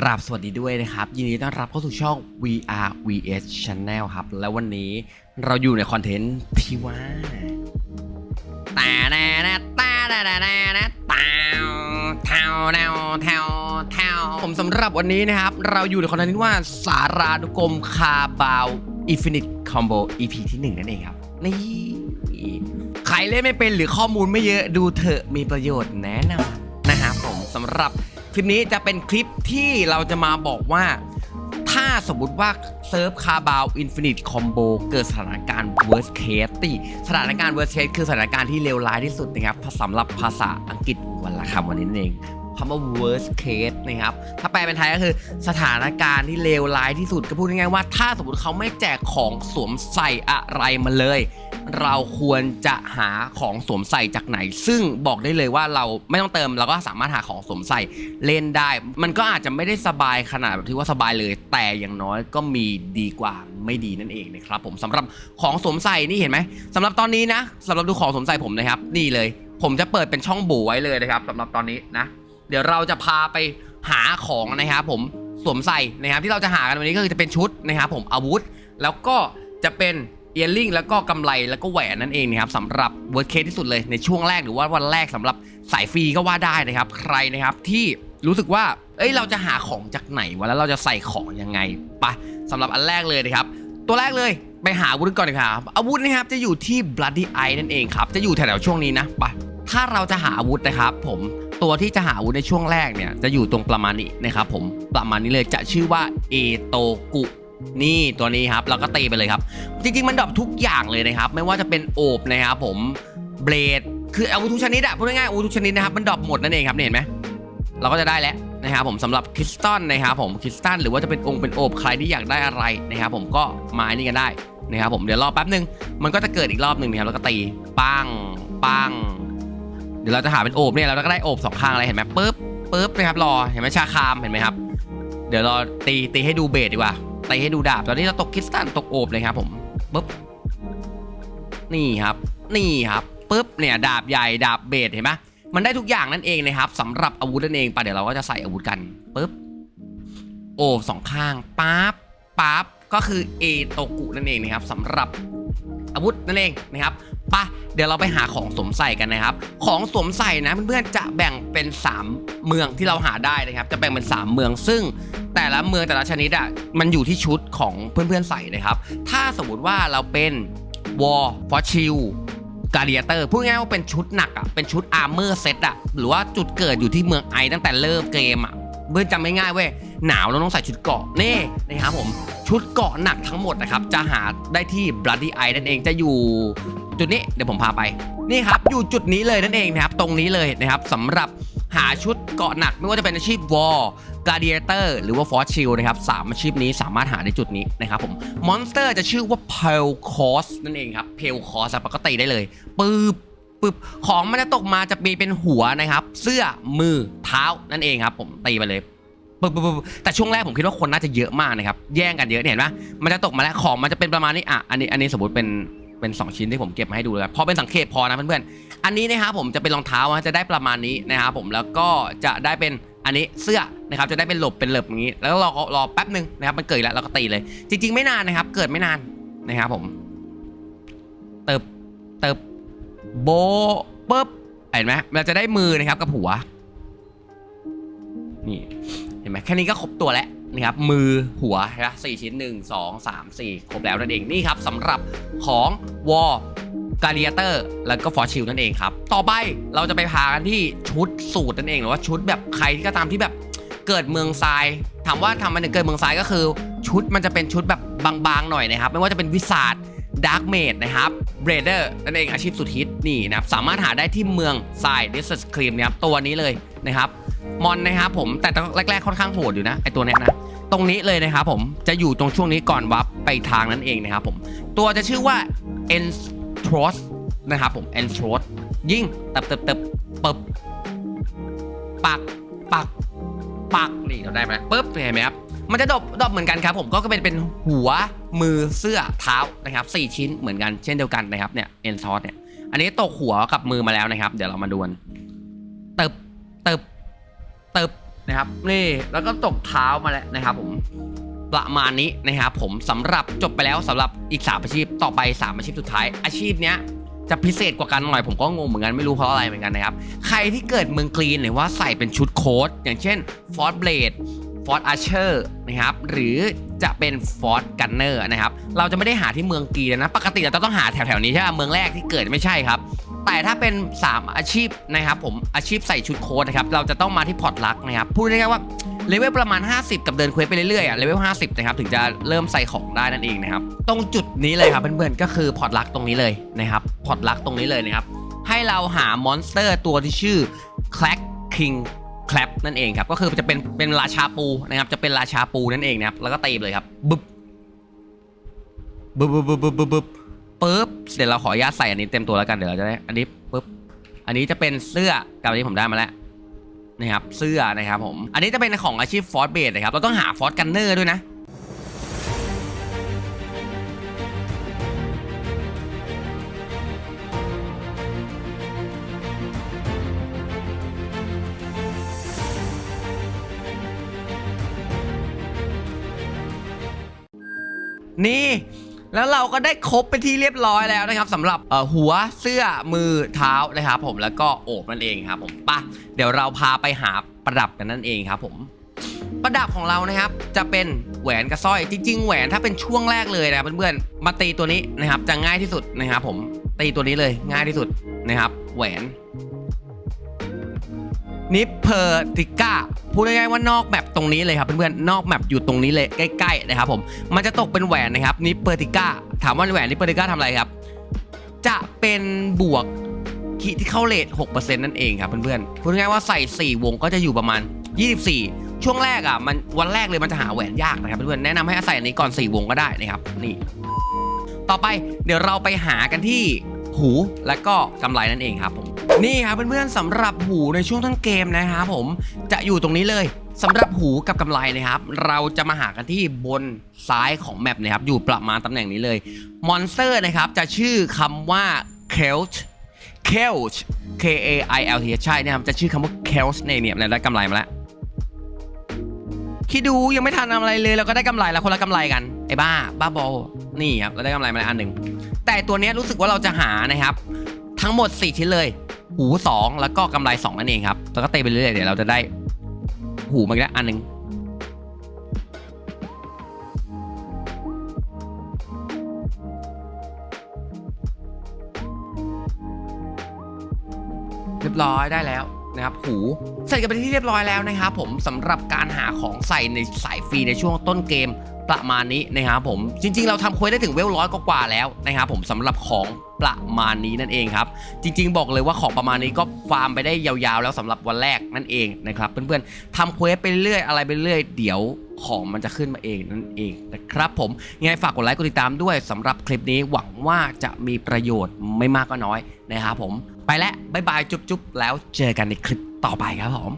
กราบสวัสดีด้วยนะครับ ยินดีต้อนรับเข้าสู่ช่อง VR VS Channel ครับ แล้ววันนี้เราอยู่ในคอนเทนต์ที่ว่าตาแน่นะตาแน่นะนะตาเท่าแนวเท่าเท่าผมสำหรับวันนี้นะครับ เราอยู่ในคอนเทนต์ที่ว่าสารานุกรมคาบาวอินฟินิตคอมโบ EP ที่1นั่นเองครับ นี่ใครเล่นไม่เป็นหรือข้อมูลไม่เยอะดูเถอะมีประโยชน์แน่นอนนะครับผมสำหรับ ลิปนี้จะเป็นคลิปที่เราจะมาบอกว่า ถ้าสมมุติว่าเซิร์ฟคาบาวอินฟินิตคอมโบเกิดสถานการณ์ worst case ที่สถานการณ์ worst case คือสถานการณ์ที่เลวร้ายที่สุดนะครับสำหรับภาษาอังกฤษวันละคำวันนี้เองคำว่า worst case นะครับ ถ้าแปลเป็นไทยก็คือสถานการณ์ที่เลวร้ายที่สุดก็พูดง่ายๆว่า ถ้าสมมติเขาไม่แจกของสวมใส่อะไรมาเลย เราควรจะหาของสวมใส่จากไหน ซึ่งบอกได้เลยว่าเราไม่ต้องเติมเราก็สามารถหาของสวมใส่เล่นได้ มันก็อาจจะไม่ได้สบายขนาดแบบที่ว่าสบายเลย แต่อย่างน้อยก็มีดีกว่าไม่ดีนั่นเองนะครับผมสำหรับของสวมใส่นี่เห็นไหมสำหรับตอนนี้นะสำหรับดูของสวมใส่ผมนะครับ นี่เลย ผมจะเปิดเป็นช่องบูไว้เลยนะครับสำหรับตอนนี้นะ เดี๋ยวเราจะพาไปหาของนะครับผมสวมใส่นะครับที่เราจะหากันวันนี้ก็คือจะเป็นชุดนะครับผมอาวุธ แล้วก็จะเป็น เอียริงแล้วก็กำไรแล้วก็แหวนนั่นเองนะครับสำหรับเวิร์ดเคสที่สุดเลยในช่วงแรกหรือว่าวันแรกสำหรับสายฟรีก็ว่าได้นะครับ ใครนะครับที่รู้สึกว่า เอ้ยเราจะหาของจากไหนวะแล้วเราจะใส่ของยังไงไปะสำหรับอันแรกเลยนะครับ ตัวแรกเลยไปหาอาวุธก่อนดีกว่าครับอาวุธนะครับจะอยู่ที่ Bloody Eye นั่นเองครับ จะอยู่แถวๆช่วงนี้นะไปถ้าเราจะหาอาวุธนะครับ ผมตัวที่จะหาอาวุธในช่วงแรกเนี่ยจะอยู่ตรงประมาณนี้นะครับผมประมาณนี้เลยจะชื่อว่าเอโตกุ นี่ตัวนี้ครับเราก็ตีไปเลยครับ จริงๆมันดรอปทุกอย่างเลยนะครับ ไม่ว่าจะเป็นโอบนะครับผมเบลดคืออาวุธทุกชนิดอะพูดง่ายๆอาวุธทุกชนิดนะครับมันดรอปหมดนั่นเองครับเห็นไหมเราก็จะได้แล้วนะครับผมสำหรับคริสตัลนะครับผมคริสตัลหรือว่าจะเป็นองค์เป็นโอบใครที่อยากได้อะไรนะครับผมก็มาอันนี่กันได้นะครับผมเดี๋ยวรอแป๊บหนึ่งมันก็จะเกิดอีกรอบหนึ่งนะครับแล้วก็ตีปังปังเดี๋ยวเราจะหาเป็นโอบเนี่ยเราก็ได้โอบสองข้างอะไรเห็นไหมปึ๊บปึ๊บนะครับรอเห็นไหมชาคามเห็นไหมครับ เดี๋ยวรอตีตีให้ดูเบสดีกว่า ตะให้ดูดาบตอนนี้เราตกคริสตัลตกโอบเลยครับผมปึ๊บนี่ครับ นี่ครับปึ๊บเนี่ยดาบใหญ่ดาบเบสเห็นไหมมันได้ทุกอย่างนั่นเองนะครับสำหรับอาวุธนั่นเองไปะเดี๋ยวเราก็จะใส่อาวุธกันปึ๊บโอบสองข้างปั๊บปั๊บก็คือเอโตกุนั่นเองนะครับสำหรับอาวุธนั่นเองนะครับ ปะเดี๋ยวเราไปหาของสวมใส่กันนะครับ ของสวมใส่นะเพื่อนๆจะแบ่งเป็น 3 เมืองที่เราหาได้นะครับ จะแบ่งเป็น 3 เมืองซึ่งแต่ละเมืองแต่ละชนิดอะมันอยู่ที่ชุดของเพื่อนๆใส่นะครับ ถ้าสมมติว่าเราเป็นวอร์ฟอชิลกาเดียเตอร์พูดง่ายๆว่าเป็นชุดหนักอะเป็นชุดอาร์เมอร์เซตอะหรือว่าจุดเกิดอยู่ที่เมืองไอตั้งแต่เริ่มเกมอะเพื่อนจำง่ายๆเว้ยหนาวเราต้องใส่ชุดเกาะนี่นะครับผมชุดเกาะหนักทั้งหมดนะครับจะหาได้ที่ Bloody Eye นั่นเองจะอยู่ จุดนี้เดี๋ยวผมพาไปนี่ครับอยู่จุดนี้เลยนั่นเองนะครับตรงนี้เลยนะครับสำหรับหาชุดเกาะหนักไม่ว่าจะเป็นอาชีพวอลก a เดียเตอร์หรือว่าฟอร์ชิลนะครับสามอาชีพนี้สามารถหาในจุดนี้นะครับผมมอนสเตอร์จะชื่อว่าเพลคอสนั่นเองครับเพลคอสปกติได้เลยปึ๊บปึ๊บของมันจะตกมาจะมีเป็นหัวนะครับ เสื้อมือเท้านั่นเองครับ ผมตีไปเลยปึ๊บปึ๊บปึ๊บแต่ช่วงแรกผมคิดว่าคนน่าจะเยอะมากนะครับ แย่งกันเยอะเห็นไหมมันจะตกมาแล้วของมันจะเป็นประมาณนี้อะอันนี้อันนี้สมมติเป็น เป็นสองชิ้นที่ผมเก็บมาให้ดูเลยครับพอเป็นสังเกตพอนะเพื่อนๆอันนี้นะครับผมจะเป็นรองเท้าจะได้ประมาณนี้นะครับผมแล้วก็จะได้เป็นอันนี้เสื้อนะครับจะได้เป็นหลบเป็นเหลบอย่างนี้ แล้วรอรอแป๊บหนึ่งนะครับมันเกิดแล้วเราก็ตีเลย จริง ๆ ไม่นานนะครับ เกิดไม่นานนะครับผมเติบเติบโบปุ๊บเห็นไหมเราจะได้มือนะครับกับหัวนี่เห็นไหมแค่นี้ก็ครบตัวแล้ว นะครับมือหัวนะสี่ชิ้นหนึ่งสองสามสี่ครบแล้วนั่นเองนี่ครับสำหรับของวอลกาเลียเตอร์แล้วก็ฟอร์ชิลนั่นเองครับ ต่อไปเราจะไปพากันที่ชุดสูตรนั่นเองหรือว่าชุดแบบใครที่ก็ตามที่แบบเกิดเมืองทรายถามว่าทำมันถึงเกิดเมืองทรายก็คือ ชุดมันจะเป็นชุดแบบบางๆหน่อยนะครับ ไม่ว่าจะเป็นวิสาดดาร์กเมดนะครับเบรเดอร์นั่นเองอาชีพสุดฮิตนี่นะครับสามารถหาได้ที่เมืองทรายดิสสครีมนะครับตัวนี้เลยนะครับมอนนะครับผมแต่แรกๆค่อนข้างโหดอยู่นะไอตัวนี้นะ ตรงนี้เลยนะครับผมจะอยู่ตรงช่วงนี้ก่อนวับไปทางนั้นเองนะครับผมตัวจะชื่อว่า e n t r o s นะครับผม e n t r o s ยิ่งเติบเติบเติบปึ๊บปักปักปักนี่เราได้ไหมปึ๊บเห็นไหมครับมันจะดบดบเหมือนกันครับ ผมก็เป็นเป็นหัวมือเสื้อเท้านะครับสี่ชิ้นเหมือนกันเช่นเดียวกันนะครับเนี่ย e n t r o s เนี่ยอันนี้ตกหัวกับมือมาแล้วนะครับ เดี๋ยวเรามาดูนเติบเติบเติบ นะครับนี่แล้วก็ตกเท้ามาแล้วนะครับผมประมาณนี้นะครับผมสำหรับจบไปแล้วสำหรับอีกสามอาชีพต่อไปสามอาชีพสุดท้าย อาชีพเนี้ยจะพิเศษกว่ากันหน่อยผมก็งงเหมือนกันไม่รู้เพราะอะไรเหมือนกันนะครับ ใครที่เกิดเมืองกรีนหรือว่าใส่เป็นชุดโค้ดอย่างเช่นฟอร์ b เบลดฟอร์ a อาเชอร์นะครับหรือจะเป็นฟอร์ g กันเนอร์นะครับเราจะไม่ได้หาที่เมืองกรีนนะ ปกติเราจะต้องหาแถวๆนี้ใช่ไหมเมืองแรกที่เกิดไม่ใช่ครับ แต่ถ้าเป็น 3 อาชีพนะครับผมอาชีพใส่ชุดโค้ดนะครับเราจะต้องมาที่พอร์ตลักนะครับพูดง่ายๆว่าเลเวลประมาณ 50 กับเดินเควสไปเรื่อยๆอะเลเวล50นะครับถึงจะเริ่มใส่ของได้นั่นเองนะครับตรงจุดนี้เลยครับเพื่อนๆก็คือพอร์ตลักตรงนี้เลยนะครับพอร์ตลักตรงนี้เลยนะครับให้เราหามอนสเตอร์ตัวที่ชื่อ Clack King Clap นั่นเองครับก็คือจะเป็นเป็นราชาปูนะครับจะเป็นราชาปูนั่นเองนะครับแล้วก็ตีเลยครับบึ๊บบึ๊บบึ๊บบึ๊บบึ๊บ ปุ๊บเดี๋ยวเราขออนุญาตใส่อันนี้เต็มตัวแล้วกันเดี๋ยวเราจะได้อันนี้ปุ๊บอันนี้จะเป็นเสื้อกับอันนี้ผมได้มาแล้วนะครับเสื้อนะครับผมอันนี้จะเป็นของอาชีพฟอร์สเบสนะครับเราต้องหาฟอร์สกันเนอร์ด้วยนะนี่ แล้วเราก็ได้ครบไปที่เรียบร้อยแล้วนะครับสำหรับหัวเสื้อมือเท้านะครับผมแล้วก็โอบนั่นเองครับผมปะเดี๋ยวเราพาไปหาประดับกันนั่นเองครับผมประดับของเรานะครับจะเป็นแหวนกับสร้อยจริง ๆ แหวนถ้าเป็นช่วงแรกเลยนะเพื่อนๆมาตีตัวนี้นะครับจะง่ายที่สุดนะครับผมตีตัวนี้เลยง่ายที่สุดนะครับแหวน นิปเพอร์ติก้าพูดง่ายๆว่านอกแมปตรงนี้เลยครับเพื่อนๆนอกแมปอยู่ตรงนี้เลยใกล้ๆนะครับผมมันจะตกเป็นแหวนนะครับนิปเพอร์ติก้าถามว่าแหวนนิปเพอร์ติก้าทำอะไรครับ จะเป็นบวกคิที่เข้าเลท6%นั่นเองครับเพื่อนๆพูดง่ายๆว่าใส่ 4 วงก็จะอยู่ประมาณ 24 ช่วงแรกอะมันวันแรกเลยมันจะหาแหวนยากนะครับเพื่อนๆแนะนำให้ใส่อันนี้ก่อน 4 วงก็ได้นะครับนี่ ต่อไปเดี๋ยวเราไปหากันที่หูและก็กำไรนั่นเองครับผม นี่ครับเพื่อนๆสำหรับหูในช่วงต้นเกมนะครับผมจะอยู่ตรงนี้เลยสำหรับหูกับกำไรนะครับ เราจะมาหากันที่บนซ้ายของแมปนะครับ อยู่ประมาณตำแหน่งนี้เลย มอนสเตอร์นะครับ จะชื่อคำว่า k e l t k e l t K A I L T ใช่นะครับ จะชื่อคำว่า k e l t เนี่ยเนี่ยเราได้กำไรมาแล้วคิดดูยังไม่ทันทำอะไรเลยเราก็ได้กำไรแล้วคนละกำไรกันไอ้บ้าบ้าบอนี่ครับเราได้กำไรมาแล้วอันหนึ่งแต่ตัวนี้รู้สึกว่าเราจะหานะครับ ทั้งหมด 4 ชิ้นเลย หู 2 แล้วก็กำไร2นั่นเองครับ แล้วก็เตะไปเรื่อยๆเดี๋ยวเราจะได้หูมาอีกอันหนึ่งเรียบร้อยได้แล้ว นะครับหูเสร็จกันไปที่เรียบร้อยแล้วนะครับผมสำหรับการหาของใส่ในสายฟรีในช่วงต้นเกมประมาณนี้นะครับผมจริง ๆ เราทำเควสได้ถึงเวลร้อยกว่าแล้วนะครับผมสำหรับของประมาณนี้นั่นเองครับ จริง ๆ บอกเลยว่าของประมาณนี้ก็ฟาร์มไปได้ยาวๆ แล้วสำหรับวันแรกนั่นเองนะครับเพื่อนๆทำเควสไปเรื่อยอะไรไปเรื่อยเดี๋ยวของมันจะขึ้นมาเองนั่นเองนะครับผมยังไงฝากกดไลค์กดติดตามด้วยสำหรับคลิปนี้หวังว่าจะมีประโยชน์ไม่มากก็น้อยนะครับผม ไปแล้วบ๊ายบายจุ๊บๆแล้วเจอกันในคลิปต่อไปครับผม